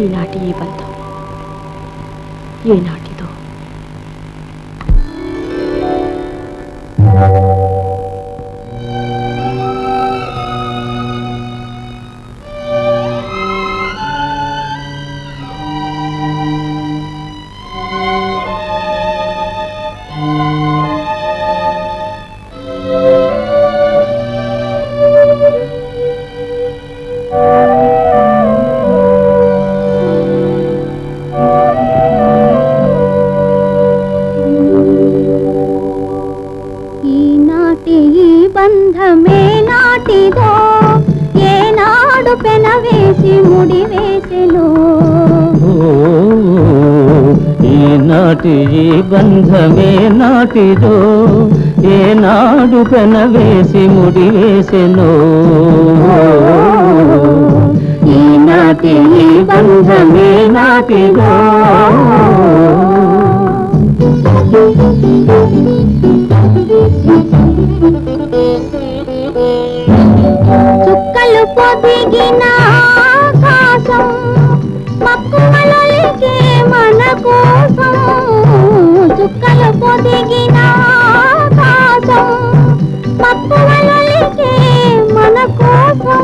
ఈనాటి ఈ బంధం ఏనాటి బంధమే నాటిదో ఏనాడు పెనవేసి ముడి వేసెను ఈనాటి ఈ బంధమే నాటిదో ఏనాడు పెనవేసి ముడి వేసెను ఈనాటి ఈ బంధమే నాటిదో. చుక్కలు పొదిగిన ఆకాశం మక్కువలొలికే మన కోసం. చుక్కలు పొదిగిన ఆకాశం మక్కువలొలికే మన కోసం.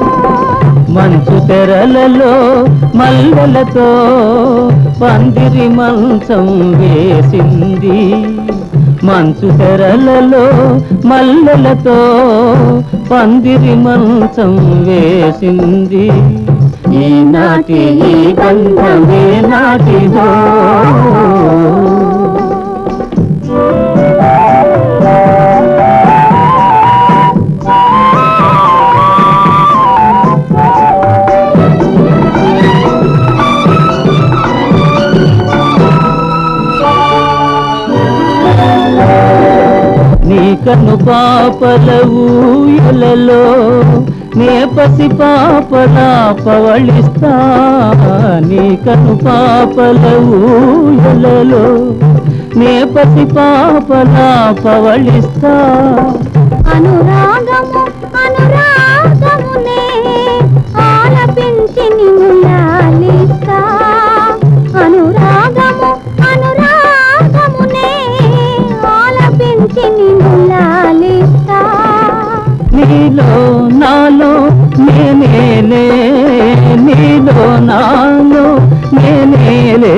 మంచు తెరలలో మల్లెలతో పందిరి మంచం వేసింది. మంచు తెరలలో మల్లెలతో పందిరి మంచం వేసింది. ఈనాటి ఈ బంధమే నాటిదో కను పాపల ఊయలలో నే పసి పాపల పవళిస్తా. నీ కను పాపల ఊయలలో నే పసి పాపల పవళిస్తా. అనురాగము అనురాగమునే నీలో నాలో నేనేలే నీలో నాలో నేనేలే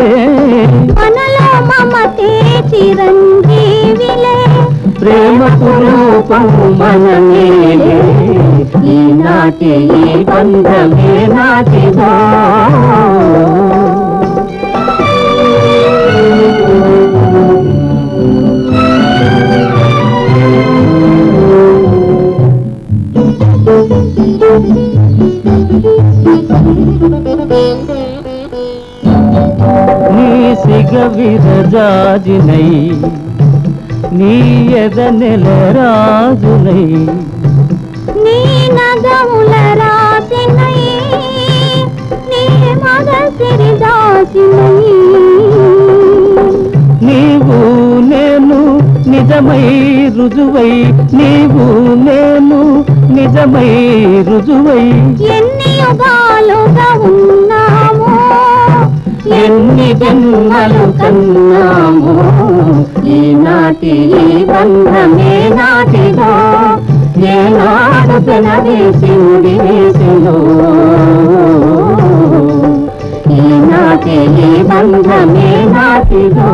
మనలో మమతే చిరంజీవిలే ప్రేమకు రూపం మనమేలే ఈనాటి ఈ బంధమే నాటిదో నీ సిగ విరజాజినై నీ ఎద నెల రాజునై. నీ నగముల రాసినై నీ మగ సిరి దాసినై నీవు నేను నిజమై రుజువై నీవు నేను నిజమై రుజువై. ఎన్ని యుగాలుగా ఉన్నామో ఎన్ని జన్మలు కన్నాము ఈనాటి ఈ బంధమే నాటిదో ఏనాడు పెనవేసి ముడివేసినో ఈనాటి ఈ బంధమే నాటిదో.